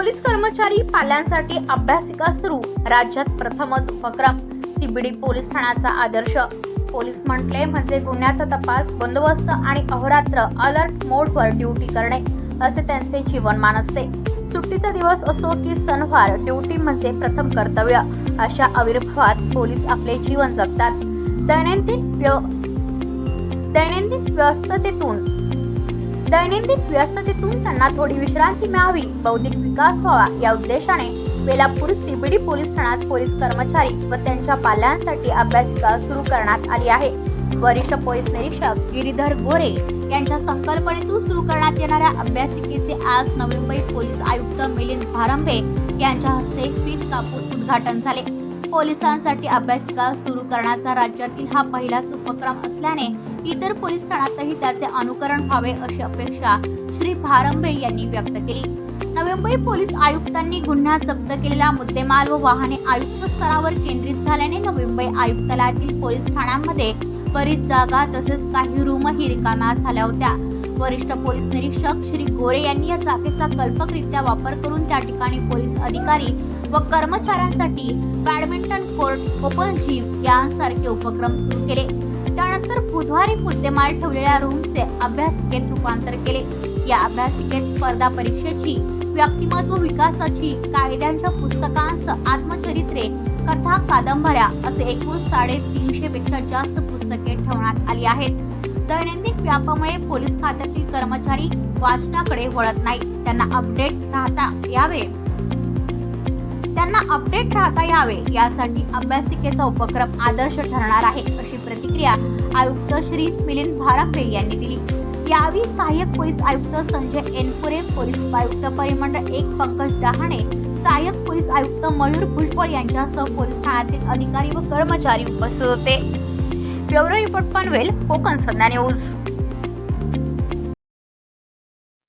Police कर्मचारी पाल्यांसाठी अभ्यासिका सुरू. राज्यात प्रथमच उपक्रम. सीबीडी पोलीस ठाण्याचा आदर्श. पोलीस म्हटले म्हणजे गुन्ह्याचा तपास बंदोबस्त आणि अहोरात्र अलर्ट मोडवर ड्युटी करणे असे त्यांचे जीवनमान असते. सुट्टीचा दिवस असो की सणवार ड्युटी म्हणजे प्रथम कर्तव्य. अशा आविर्भावात पोलीस आपले जीवन जगतात. दैनंदिन व्य दैनंदिन व्यस्ततेतून दैनंदिन व्यस्ततेतून त्यांना थोडी विश्रांती मिळावी. बौद्धिक विकास व्हावा या उद्देशाने बेलापूर सीबीडी पोलीस ठाण्यात पोलीस कर्मचारी व त्यांच्या पाल्यांसाठी अभ्यासिका सुरू करण्यात आली आहे. वरिष्ठ पोलीस निरीक्षक गिरीधर गोरे यांच्या संकल्पनेतून सुरू करण्यात येणाऱ्या अभ्यासिकेचे आज नवी मुंबई पोलीस आयुक्त मिलिंद भारंबे यांच्या हस्ते फीत कापून उद्घाटन झाले. पोलिसांसाठी अभ्यासिका सुरू करण्याचा राज्यातील हा पहिलाच उपक्रम असल्याने इतर पोलीस ठाण्यातही त्याचे अनुकरण व्हावे अशी अपेक्षा श्री भारंबे यांनी व्यक्त केली. नवी मुंबई पोलीस आयुक्तांनी गुन्हा जप्त केलेला मुद्देमाल व वाहने आयुक्त स्तरावर केंद्रित झाल्याने नवी मुंबई आयुक्तालयातील पोलीस ठाण्यांमध्ये बरीच जागा तसेच काही रूमही रिकाम्या झाल्या होत्या. वरिष्ठ पोलीस निरीक्षक श्री गोरे यांनी या जागेचा कल्पकरित्या वापर करून त्या ठिकाणी पोलीस अधिकारी व कर्मचाऱ्यांसाठी बॅडमिंटन कोर्ट ओपन जिम यांसारखे उपक्रम सुरू केले. त्यानंतर बुधवारी मुद्देमाल ठेवलेल्या रूमचे अभ्यासिकेत रूपांतर केले. या अभ्यासिकेत स्पर्धा परीक्षेची व्यक्तिमत्व विकासाची कायद्यांच्या पुस्तकांचं आत्मचरित्रे कथा कादंबऱ्या असे एकूण साडेतीनशे पेक्षा जास्त पुस्तके ठेवण्यात आली आहेत. दैनंदिन व्यापामुळे पोलीस खात्यातील कर्मचारी वाचनाकडे वळत नाही त्यांना अपडेट राहता यावे. त्यांना अपडेट राहता यावे यासाठी अभ्यासिकेचा उपक्रम आदर्श ठरणार आहे अशी प्रतिक्रिया आयुक्त श्री मिलिंद भारंबे यांनी दिली. यावेळी सहाय्यक पोलीस आयुक्त संजय एनपुरे पोलीस आयुक्त परिमंडळ एक पंकज डहाणे सहाय्यक पोलीस आयुक्त मयूर भुजबळ यांच्यासह पोलीस ठाण्यातील अधिकारी व कर्मचारी उपस्थित होते. Bureau report Panvel Konkan Sandhya news.